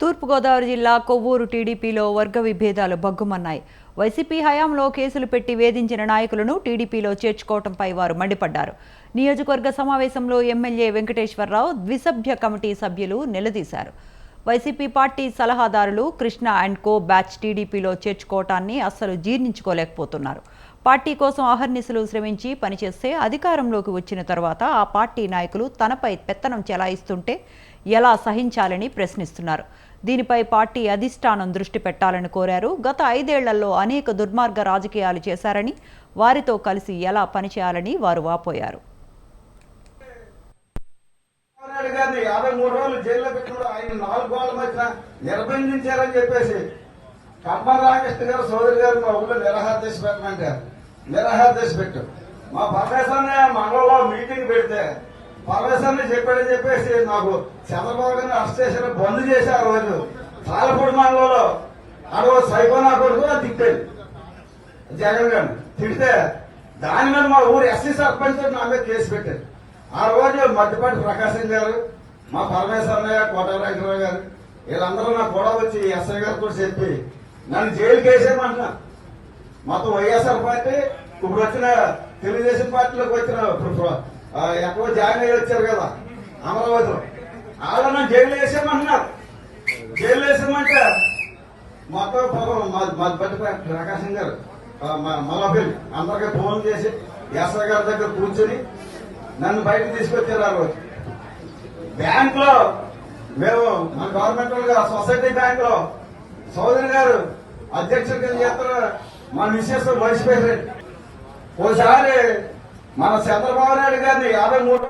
తూర్పుగోదావరి జిల్లా కొవ్వూరు టీడీపీలో వర్గ విభేదాలు బగ్గుమన్నాయి వైసీపీ హయాంలో కేసులు పెట్టి వేధించిన నాయకులను టీడీపీలో చేర్చుకోవడంపై వారు మండిపడ్డారు. నియోజకవర్గ సమావేశంలో ఎమ్మెల్యే వెంకటేశ్వరరావు ద్విసభ్య కమిటీ సభ్యులు నిలదీశారు. వైసీపీ పార్టీ సలహాదారులు కృష్ణ అండ్ కో బ్యాచ్ టీడీపీలో చేర్చుకోవటాన్ని అస్సలు జీర్ణించుకోలేకపోతున్నారు. పార్టీ కోసం అహర్నిశలు శ్రమించి పనిచేస్తే అధికారంలోకి వచ్చిన తర్వాత ఆ పార్టీ నాయకులు తనపై పెత్తనం చెలాయిస్తుంటే ఎలా సహించాలని ప్రశ్నిస్తున్నారు. దీనిపై పార్టీ అధిష్టానం దృష్టి పెట్టాలని కోరారు. గత ఐదేళ్ళలో అనేక దుర్మార్గ రాజకీయాలు చేశారని వారితో కలిసి ఎలా పనిచేయాలని వారు వాపోయారు. గారిని యాభై మూడు రోజులు జైల్లో ఆయన నాలుగు మధ్యన నిర్బంధించారని చెప్పేసి కమ్మ రామకృష్ణ గారు సోదరి గారు మా ఊళ్ళో నిరాహార పెట్టమంటారు. పెట్టు. మా మీటింగ్ పెడితే పరమేశ్వరని చెప్పాడని చెప్పేసి నాకు చంద్రబాబు గారిని అరెస్ట్ చేశారు బంద్ చేసి ఆ రోజు. తాళపూడి మండలంలో అడవ సైకోనా కొడుకు అది తిట్టాడు జగన్ గారు తిడితే దాని మీద మా ఊరు ఎస్సీ సర్పంచ్ నా మీద కేసు పెట్టారు. ఆ రోజు మధ్యపాటి ప్రకాశం గారు మా పరమేశ్వరయ్య కోటరాజరావు గారు వీళ్ళందరూ నాకు కూడా వచ్చి ఎస్ఐ కూడా చెప్పి నన్ను జైలు వేసేయమంటున్నారు మొత్తం వైఎస్ఆర్ పార్టీ ఇప్పుడు వచ్చిన తెలుగుదేశం పార్టీలోకి వచ్చిన ఎక్కడో జాయిన్ అయ్యి వచ్చారు కదా అమరావతిలో. వాళ్ళు జైలు వేసేయమంటున్నారు. జైలు వేసామంటే మొత్తం పాపం మా బట్టి ప్రకాశం గారు ఆ, మలపల్లి అందరికీ ఫోన్ చేసి ఎస్ఐ గారి దగ్గర కూర్చొని నన్ను బయటకు తీసుకొచ్చారు ఆ రోజు. బ్యాంక్లో మేము మన గవర్నమెంట్ సొసైటీ బ్యాంక్లో సోదరి గారు అధ్యక్షుడు చేస్తారు మన మిస్సెస్ మర్చిపోయారు ఒకసారి మన చంద్రబాబు నాయుడు గారిని యాభై మూడు